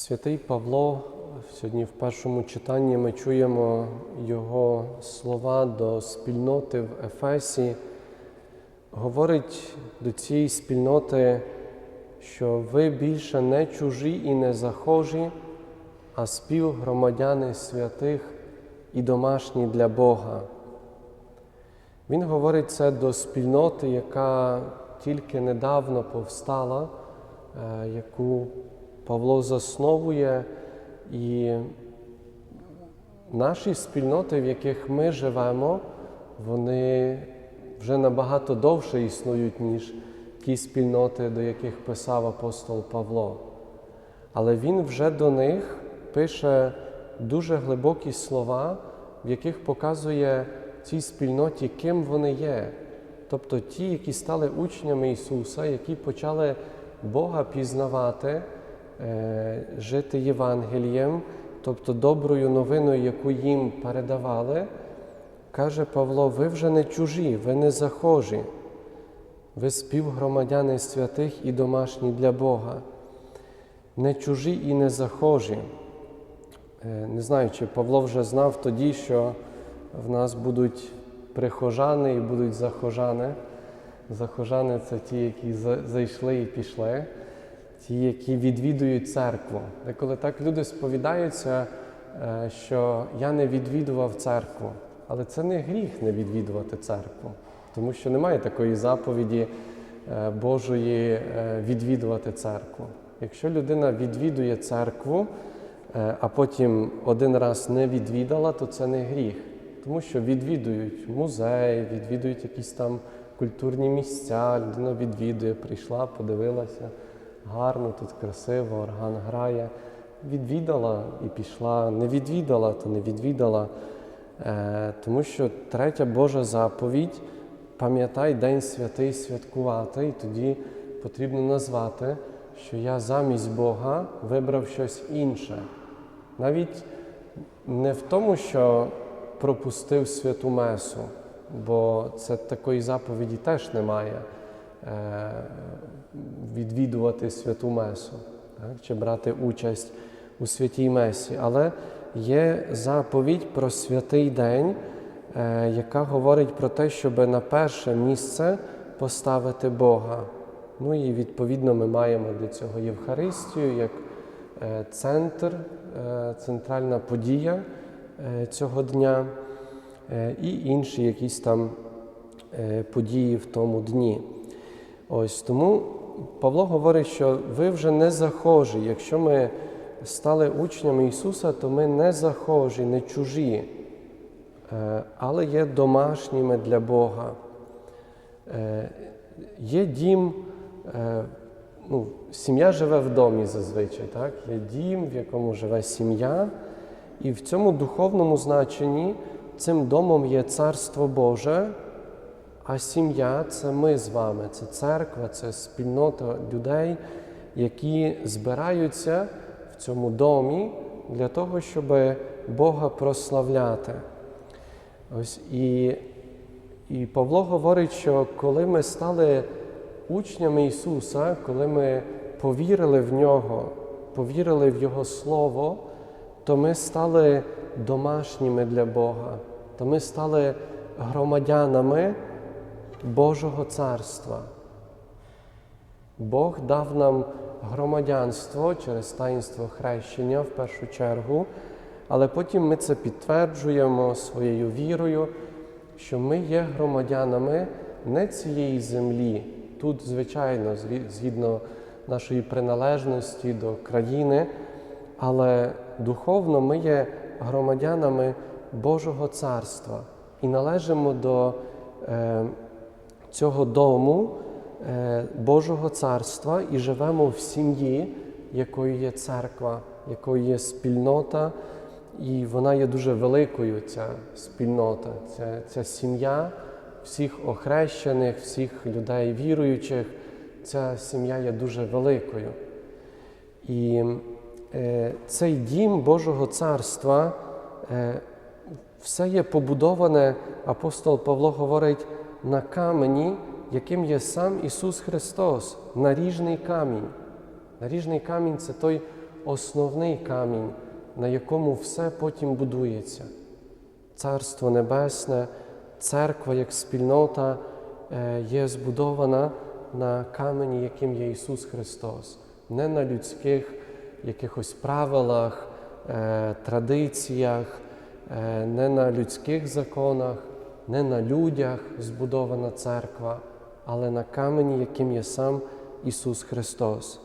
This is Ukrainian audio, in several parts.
Святий Павло, сьогодні в першому читанні ми чуємо його слова до спільноти в Ефесі, говорить до цієї спільноти, що ви більше не чужі і не захожі, а співгромадяни святих і домашні для Бога. Він говорить це до спільноти, яка тільки недавно повстала, е, яку Павло засновує, і наші спільноти, в яких ми живемо, вони вже набагато довше існують, ніж ті спільноти, до яких писав апостол Павло. Але він вже до них пише дуже глибокі слова, в яких показує цій спільноті, ким вони є. Тобто ті, які стали учнями Ісуса, які почали Бога пізнавати, жити Євангелієм, тобто доброю новиною, яку їм передавали, каже Павло: ви вже не чужі, ви не захожі, ви співгромадяни святих і домашні для Бога, не чужі і не захожі. Е, Не знаю, чи Павло вже знав тоді, що в нас будуть прихожани і будуть захожани. Захожани це ті, які зайшли і пішли, ті, які відвідують церкву. Деколи так люди сповідаються, е, що я не відвідував церкву. Але це не гріх не відвідувати церкву, тому що немає такої заповіді е, Божої е, відвідувати церкву. Якщо людина відвідує церкву, а потім один раз не відвідала, то це не гріх. Тому що відвідують музей, відвідують якісь там культурні місця, людина відвідує, прийшла, подивилася, гарно, тут красиво, орган грає. Відвідала і пішла, не відвідала, то не відвідала. Е, тому що третя Божа заповідь пам'ятай День святий святкувати, і тоді потрібно назвати, що я замість Бога вибрав щось інше. Навіть не в тому, що пропустив святу Месу, бо це такої заповіді теж немає відвідувати святу Месу так, чи брати участь у святій Месі. Але є заповідь про святий день, е, яка говорить про те, щоб на перше місце поставити Бога. Ну і відповідно ми маємо для цього Євхаристію як е, центр, е, центральна подія е, цього дня е, і інші якісь там е, події в тому дні. Ось тому Павло говорить, що ви вже не захожі. Якщо ми стали учнями Ісуса, то ми не захожі, не чужі, е, але є домашніми для Бога. Е, Є дім, е, ну, сім'я живе в домі зазвичай, так? Є дім, в якому живе сім'я, і в цьому духовному значенні цим домом є Царство Боже, а сім'я це ми з вами, це церква, це спільнота людей, які збираються в цьому домі для того, щоб Бога прославляти. Ось і, і Павло говорить, що коли ми стали учнями Ісуса, коли ми повірили в Нього, повірили в Його Слово, то ми стали домашніми для Бога, то ми стали громадянами Божого Царства. Бог дав нам громадянство через таїнство хрещення в першу чергу, але потім ми це підтверджуємо своєю вірою, що ми є громадянами не цієї землі. Тут, звичайно, згідно нашої приналежності до країни, але духовно ми є громадянами Божого Царства і належимо до е, цього дому е, Божого Царства і живемо в сім'ї, якою є церква, якою є спільнота, і вона є дуже великою, ця спільнота, ця, ця сім'я всіх охрещених, всіх людей віруючих. Ця сім'я є дуже великою. І е, цей дім Божого Царства, е, все є побудоване, апостол Павло говорить, на камені, яким є сам Ісус Христос, наріжний камінь. Наріжний камінь це той основний камінь, на якому все потім будується. Царство Небесне, церква як спільнота е, є збудована на камені, яким є Ісус Христос, не на людських якихось правилах, е, традиціях, е, не на людських законах, не на людях збудована церква, але на камені, яким є сам Ісус Христос.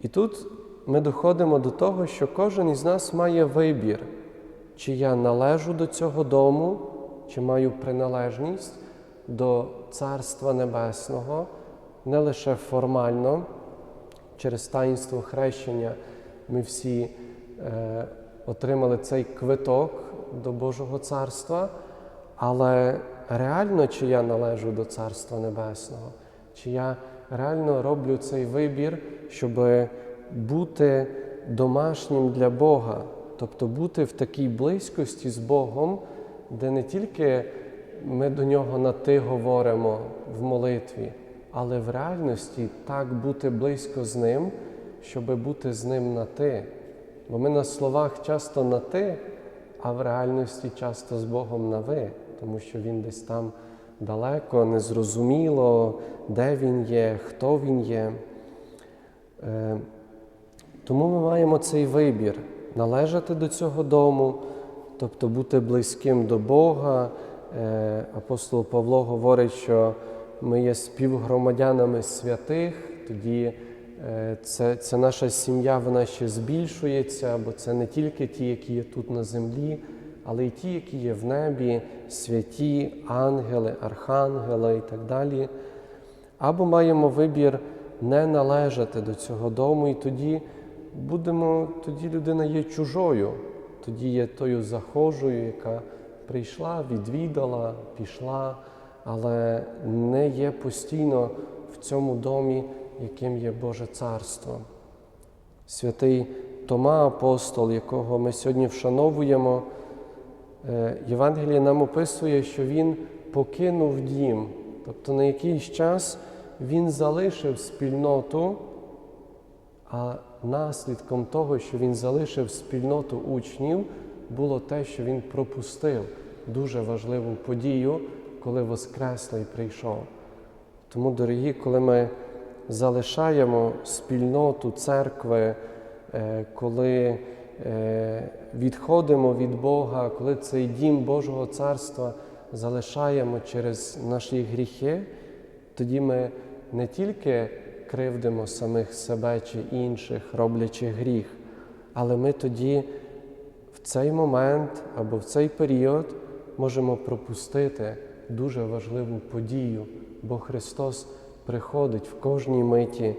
І тут ми доходимо до того, що кожен із нас має вибір, чи я належу до цього дому, чи маю приналежність до Царства Небесного, не лише формально, через таїнство хрещення ми всі е, отримали цей квиток до Божого Царства, але реально, чи я належу до Царства Небесного, чи я реально роблю цей вибір, щоб бути домашнім для Бога, тобто бути в такій близькості з Богом, де не тільки ми до нього на ти говоримо в молитві, але в реальності так бути близько з ним, щоб бути з ним на ти. Бо ми на словах часто на ти, а в реальності часто з Богом на ви, тому що Він десь там далеко, незрозуміло, де Він є, хто Він є. Е, Тому ми маємо цей вибір належати до цього дому, тобто бути близьким до Бога. Е, Апостол Павло говорить, що ми є співгромадянами святих, тоді е, це, це наша сім'я вона ще збільшується, бо це не тільки ті, які є тут на землі, але й ті, які є в небі, святі, ангели, архангели і так далі. Або маємо вибір не належати до цього дому, і тоді будемо, тоді людина є чужою, тоді є тою захожою, яка прийшла, відвідала, пішла, але не є постійно в цьому домі, яким є Боже Царство. Святий Тома, апостол, якого ми сьогодні вшановуємо, Євангеліє нам описує, що він покинув дім, тобто на якийсь час він залишив спільноту, а наслідком того, що він залишив спільноту учнів, було те, що він пропустив дуже важливу подію, коли Воскреслий прийшов. Тому, дорогі, коли ми залишаємо спільноту церкви, е, коли е, відходимо від Бога, коли цей дім Божого Царства залишаємо через наші гріхи, тоді ми не тільки кривдимо самих себе чи інших, роблячи гріх, але ми тоді в цей момент або в цей період можемо пропустити дуже важливу подію, бо Христос приходить в кожній миті,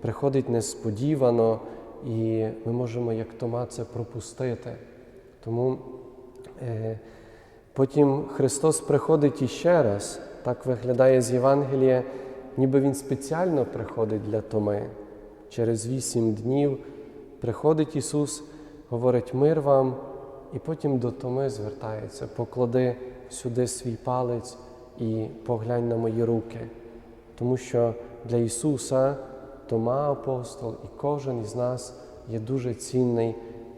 приходить несподівано, і ми можемо, як Тома, це пропустити. Тому е, потім Христос приходить іще раз, так виглядає з Євангелія, ніби Він спеціально приходить для Томи. Через вісім днів приходить Ісус, говорить мир вам, і потім до Томи звертається, поклади сюди свій палець і поглянь на мої руки. Тому що для Ісуса Тома апостол і кожен із нас є дуже цінний,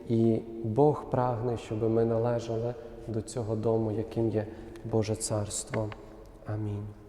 і Бог прагне, щоб ми належали до цього дому, яким є Боже Царство. Амінь.